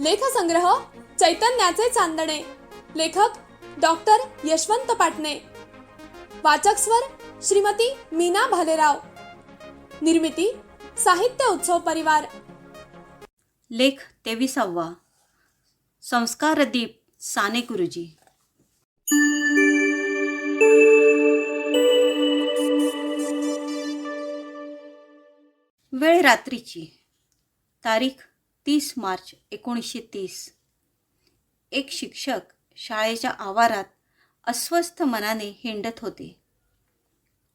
लेखसंग्रह चैतन्याचे चांदणे. लेखक डॉक्टर यशवंत पाटणे. वाचक स्वर श्रीमती मीना भालेराव. निर्मिती साहित्य उत्सव परिवार. लेख तेविसावा. संस्कारदीप साने गुरुजी. वेळ रात्रीची. तारीख तीस मार्च एकोणीसशे तीस. एक शिक्षक शाळेच्या आवारात अस्वस्थ मनाने हिंडत होते.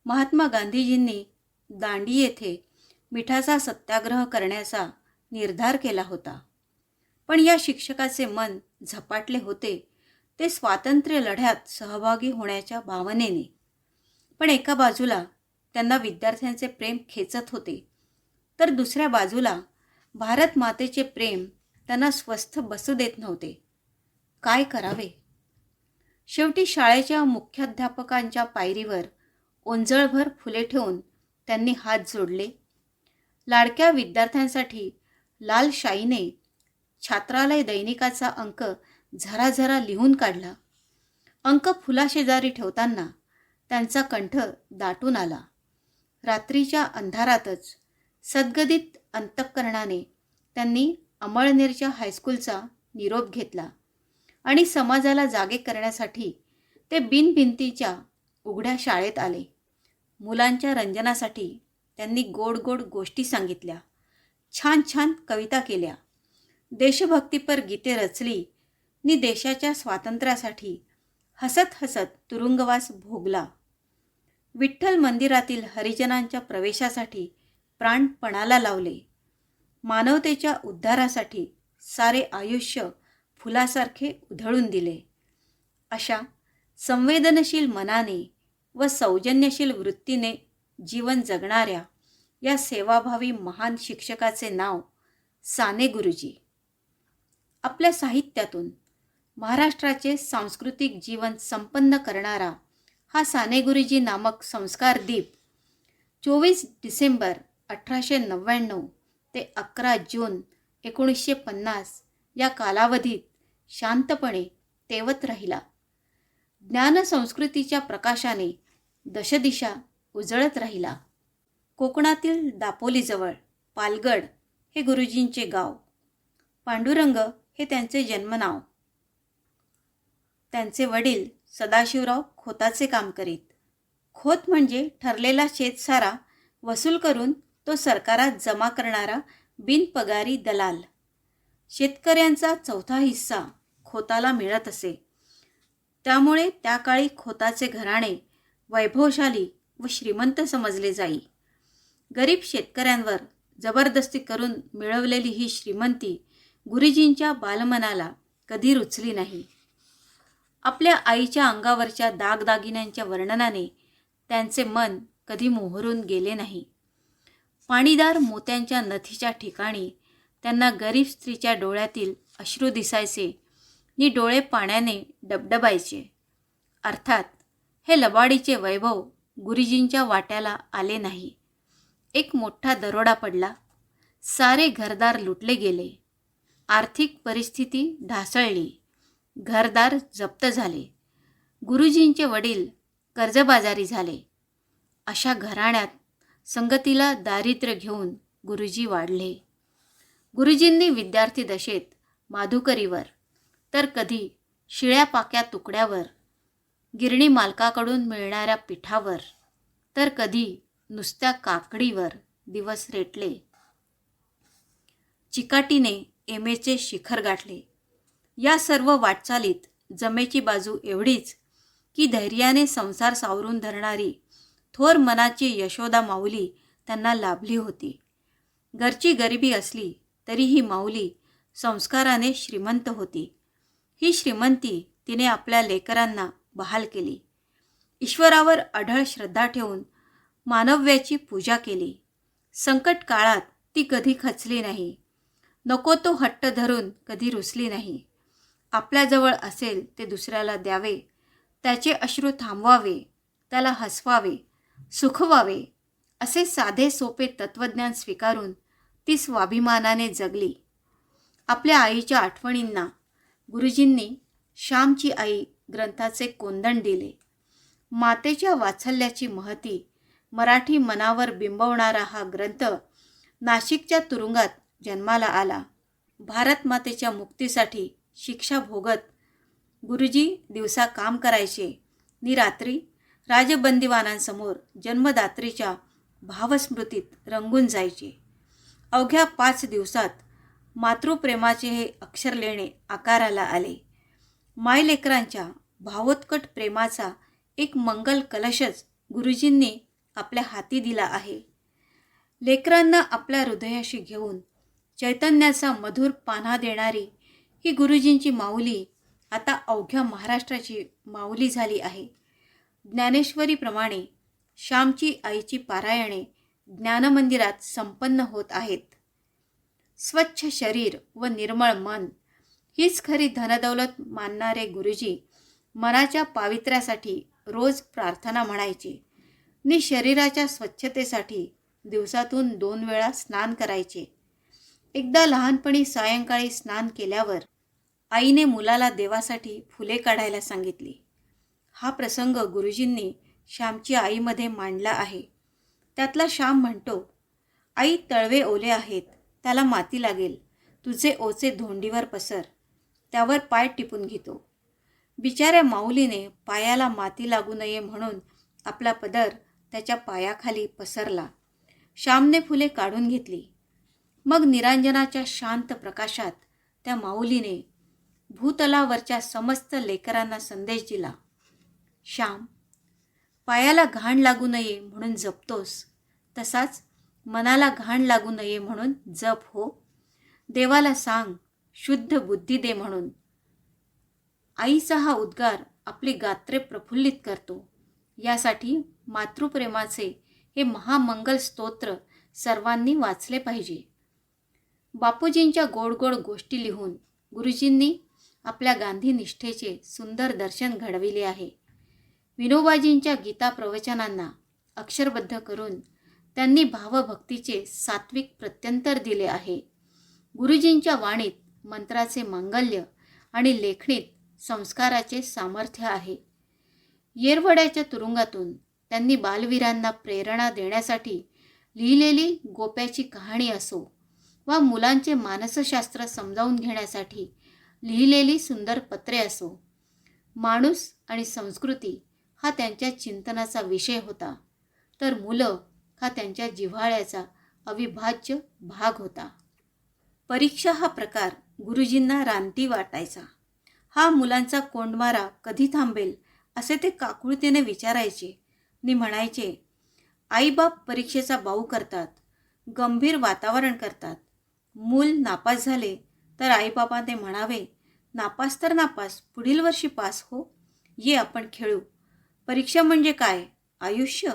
महात्मा गांधीजींनी दांडी येथे मिठाचा सत्याग्रह करण्याचा निर्धार केला होता. पण या शिक्षकाचे मन झपाटले होते. ते स्वातंत्र्य लढ्यात सहभागी होण्याच्या भावनेने. पण एका बाजूला त्यांना विद्यार्थ्यांचे प्रेम खेचत होते. तर दुसऱ्या बाजूला भारत मातेचे प्रेम त्यांना स्वस्थ बसू देत नव्हते. काय करावे? शेवटी शाळेच्या मुख्याध्यापकांच्या पायरीवर ओंजळभर फुले ठेवून त्यांनी हात जोडले. लाडक्या विद्यार्थ्यांसाठी लाल शाईने छात्रालय दैनिकाचा अंक झराझरा लिहून काढला. अंक फुलाशेजारी ठेवताना त्यांचा कंठ दाटून आला. रात्रीच्या अंधारातच सद्गदित अंतःकरणाने त्यांनी अमळनेरच्या हायस्कूलचा निरोप घेतला. आणि समाजाला जागे करण्यासाठी ते बिनभिंतीच्या उघड्या शाळेत आले. मुलांच्या रंजनासाठी त्यांनी गोड गोड गोष्टी सांगितल्या. छान छान कविता केल्या. देशभक्तीपर गीते रचली. नि देशाच्या स्वातंत्र्यासाठी हसत हसत तुरुंगवास भोगला. विठ्ठल मंदिरातील हरिजनांच्या प्रवेशासाठी प्राण पणाला लावले. मानवतेच्या उद्धारासाठी सारे आयुष्य फुलासारखे उधळून दिले. अशा संवेदनशील मनाने व सौजन्यशील वृत्तीने जीवन जगणाऱ्या या सेवाभावी महान शिक्षकाचे नाव साने गुरुजी. आपल्या साहित्यातून महाराष्ट्राचे सांस्कृतिक जीवन संपन्न करणारा हा साने गुरुजी नामक संस्कार दीप चोवीस डिसेंबर अठराशे नव्याण्णव ते अकरा जून एकोणीसशे पन्नास या कालावधीत शांतपणे तेवत राहिला. ज्ञानसंस्कृतीच्या प्रकाशाने दशदिशा उजळत राहिला. कोकणातील दापोलीजवळ पालगड हे गुरुजींचे गाव. पांडुरंग हे त्यांचे जन्मनाव. त्यांचे वडील सदाशिवराव खोताचे काम करीत. खोत म्हणजे ठरलेला शेतसारा वसूल करून तो सरकारात जमा करणारा बिनपगारी दलाल. शेतकऱ्यांचा चौथा हिस्सा खोताला मिळत असे. त्यामुळे त्या काळी खोताचे घराणे वैभवशाली व श्रीमंत समजले जाई. गरीब शेतकऱ्यांवर जबरदस्ती करून मिळवलेली ही श्रीमंती गुरुजींच्या बालमनाला कधी रुचली नाही. आपल्या आईच्या अंगावरच्या दागदागिन्यांच्या वर्णनाने त्यांचे मन कधी मोहरून गेले नाही. पाणीदार मोत्यांच्या नथीच्या ठिकाणी त्यांना गरीब स्त्रीच्या डोळ्यातील अश्रू दिसायचे. नि डोळे पाण्याने डबडबायचे. अर्थात हे लबाडीचे वैभव गुरुजींच्या वाट्याला आले नाही. एक मोठा दरोडा पडला. सारे घरदार लुटले गेले. आर्थिक परिस्थिती ढासळली. घरदार जप्त झाले. गुरुजींचे वडील कर्जबाजारी झाले. अशा घराण्यात संगतीला दारिद्र्य घेऊन गुरुजी वाढले. गुरुजींनी विद्यार्थी दशेत माधुकरीवर तर कधी शिळ्या पाक्या तुकड्यावर गिरणी मालकाकडून मिळणाऱ्या पिठावर तर कधी नुसत्या काकडीवर दिवस रेटले. चिकाटीने एम एचे शिखर गाठले. या सर्व वाटचालीत जमेची बाजू एवढीच की धैर्याने संसार सावरून धरणारी थोर मनाची यशोदा माऊली त्यांना लाभली होती. घरची गरिबी असली तरी ही माऊली संस्काराने श्रीमंत होती. ही श्रीमंती तिने आपल्या लेकरांना बहाल केली. ईश्वरावर अढळ श्रद्धा ठेवून मानव्याची पूजा केली. संकट काळात ती कधी खचली नाही. नको तो हट्ट धरून कधी रुसली नाही. आपल्याजवळ असेल ते दुसऱ्याला द्यावे त्याचे अश्रू थांबवावे त्याला हसवावे सुखवावे असे साधे सोपे तत्त्वज्ञान स्वीकारून ती स्वाभिमानाने जगली. आपल्या आईच्या आठवणींना गुरुजींनी श्यामची आई ग्रंथाचे कोंदण दिले. मातेच्या वात्सल्याची महती मराठी मनावर बिंबवणारा हा ग्रंथ नाशिकच्या तुरुंगात जन्माला आला. भारत मातेच्या मुक्तीसाठी शिक्षा भोगत गुरुजी दिवसा काम करायचे. नि रात्री राजबंदीवानांसमोर जन्मदात्रीच्या भावस्मृतीत रंगून जायचे. अवघ्या पाच दिवसात मातृप्रेमाचे हे अक्षर लेणे आकाराला आले. मायलेकरांच्या भावोत्कट प्रेमाचा एक मंगल कलशच गुरुजींनी आपल्या हाती दिला आहे. लेकरांना आपल्या हृदयाशी घेऊन चैतन्याचा मधुर पान्हा देणारी ही गुरुजींची माऊली आता अवघ्या महाराष्ट्राची माऊली झाली आहे. ज्ञानेश्वरीप्रमाणे श्यामची आईची पारायणे ज्ञानमंदिरात संपन्न होत आहेत. स्वच्छ शरीर व निर्मळ मन हीच खरी धनदौलत मानणारे गुरुजी मनाच्या पावित्र्यासाठी रोज प्रार्थना म्हणायचे. नि शरीराच्या स्वच्छतेसाठी दिवसातून दोन वेळा स्नान करायचे. एकदा लहानपणी सायंकाळी स्नान केल्यावर आईने मुलाला देवासाठी फुले काढायला सांगितली. हा प्रसंग गुरुजींनी श्यामची आईमध्ये मांडला आहे. त्यातला श्याम म्हणतो आई तळवे ओले आहेत. त्याला माती लागेल. तुझे ओचे धोंडीवर पसर. त्यावर पाय टिपून घेतो. बिचाऱ्या माऊलीने पायाला माती लागू नये म्हणून आपला पदर त्याच्या पायाखाली पसरला. श्यामने फुले काढून घेतली. मग निरांजनाच्या शांत प्रकाशात त्या माऊलीने भूतलावरच्या समस्त लेकरांना संदेश दिला. श्याम पायाला घाण लागू नये म्हणून जपतोस तसाच मनाला घाण लागू नये म्हणून जप हो. देवाला सांग शुद्ध बुद्धी दे म्हणून. आईचा हा उद्गार आपली गात्रे प्रफुल्लित करतो. यासाठी मातृप्रेमाचे हे महामंगल स्तोत्र सर्वांनी वाचले पाहिजे. बापूजींच्या गोड गोड गोष्टी लिहून गुरुजींनी आपल्या गांधी निष्ठेचे सुंदर दर्शन घडविले आहे. विनोबाजींच्या गीता प्रवचनांना अक्षरबद्ध करून त्यांनी भावभक्तीचे सात्विक प्रत्यंतर दिले आहे. गुरुजींच्या वाणीत मंत्राचे मांगल्य आणि लेखणीत संस्काराचे सामर्थ्य आहे. येरवड्याच्या तुरुंगातून त्यांनी बालवीरांना प्रेरणा देण्यासाठी लिहिलेली गोप्याची कहाणी असो वा मुलांचे मानसशास्त्र समजावून घेण्यासाठी लिहिलेली सुंदर पत्रे असो माणूस आणि संस्कृती हा त्यांच्या चिंतनाचा विषय होता. तर मुलं हा त्यांच्या जिव्हाळ्याचा अविभाज्य भाग होता. परीक्षा हा प्रकार गुरुजींना रानटी वाटायचा. हा मुलांचा कोंडमारा कधी थांबेल असे ते काकुळतेने विचारायचे. नि म्हणायचे आईबाप परीक्षेचा बाऊ करतात गंभीर वातावरण करतात. मूल नापास झाले तर आईबापाने म्हणावे नापास तर नापास पुढील वर्षी पास हो ये आपण खेळू परीक्षा म्हणजे काय? आयुष्य?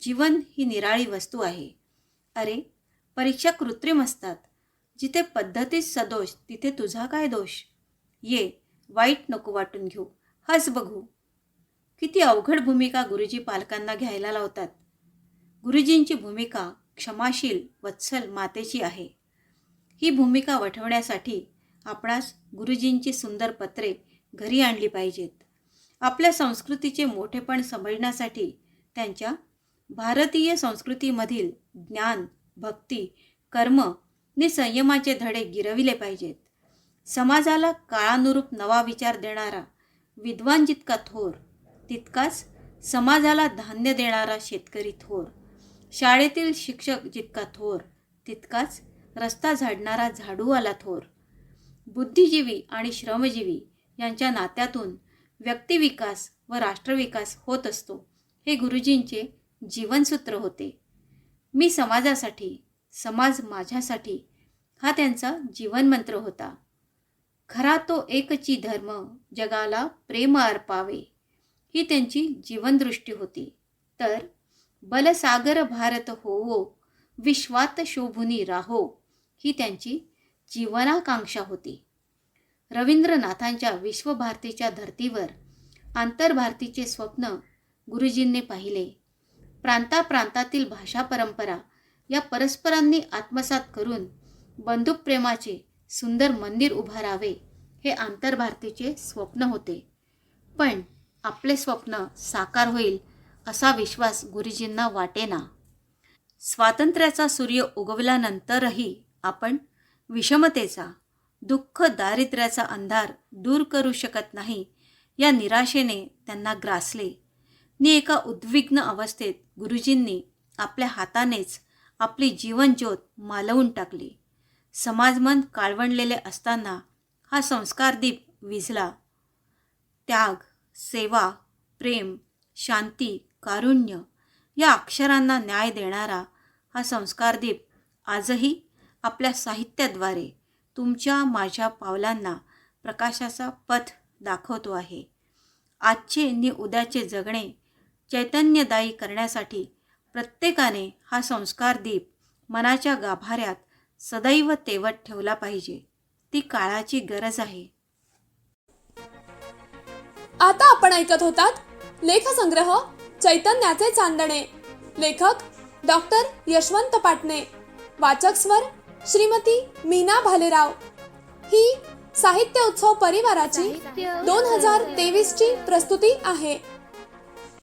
जीवन ही निराळी वस्तू आहे. अरे परीक्षा कृत्रिम असतात. जिथे पद्धतीच सदोष तिथे तुझा काय दोष? ये वाईट नको वाटून घेऊ. हस बघू. किती अवघड भूमिका गुरुजी पालकांना घ्यायला लावतात. गुरुजींची भूमिका क्षमाशील वत्सल मातेची आहे. ही भूमिका वठवण्यासाठी आपणास गुरुजींची सुंदर पत्रे घरी आणली पाहिजेत. आपल्या संस्कृतीचे मोठेपण समजण्यासाठी त्यांच्या भारतीय संस्कृतीमधील ज्ञान भक्ती कर्म नि संयमाचे धडे गिरविले पाहिजेत. समाजाला काळानुरूप नवा विचार देणारा विद्वान जितका थोर तितकाच समाजाला धान्य देणारा शेतकरी थोर शाळेतील शिक्षक जितका थोर तितकाच रस्ता झाडणारा झाडूवाला थोर. बुद्धिजीवी आणि श्रमजीवी यांच्या नात्यातून व्यक्तिविकास व राष्ट्रविकास होत असतो. हे गुरुजींचे जीवनसूत्र होते. मी समाजासाठी समाज माझ्यासाठी हा त्यांचा जीवनमंत्र होता. खरा तो एकची धर्म जगाला प्रेम अर्पावे ही त्यांची जीवनदृष्टी होती. तर बलसागर भारत होवो विश्वात शोभुनी राहो ही त्यांची जीवनाकांक्षा होती. रवींद्रनाथांच्या विश्वभारतीच्या धर्तीवर आंतरभारतीचे स्वप्न गुरुजींनी पाहिले. प्रांताप्रांतातील भाषा परंपरा या परस्परांनी आत्मसात करून बंधुप्रेमाचे सुंदर मंदिर उभारावे हे आंतरभारतीचे स्वप्न होते. पण आपले स्वप्न साकार होईल असा विश्वास गुरुजींना वाटेना. स्वातंत्र्याचा सूर्य उगवल्यानंतरही आपण विषमतेचा दुःख दारिद्र्याचा अंधार दूर करू शकत नाही या निराशेने त्यांना ग्रासले. नि एका उद्विग्न अवस्थेत गुरुजींनी आपल्या हातानेच आपली जीवनज्योत मालवून टाकली. समाजमन काळवणलेले असताना हा संस्कारदीप विझला. त्याग सेवा प्रेम शांती कारुण्य या अक्षरांना न्याय देणारा हा संस्कारदीप आजही आपल्या साहित्याद्वारे तुमच्या माझ्या पावलांना प्रकाशाचा पथ दाखवतो आहे. आजचे नि उद्याचे जगणे चैतन्यदायी करण्यासाठी प्रत्येकाने हा संस्कार दीप मनाच्या गाभाऱ्यात सदैव तेवत ठेवला पाहिजे. ती काळाची गरज आहे. आता आपण ऐकत होतात लेखसंग्रह चैतन्याचे चांदणे. लेखक डॉक्टर यशवंत पाटणे. वाचक स्वर श्रीमती मीना भालेराव. ही साहित्य उत्सव परिवाराची दोन हजार तेवीस ची प्रस्तुती आहे.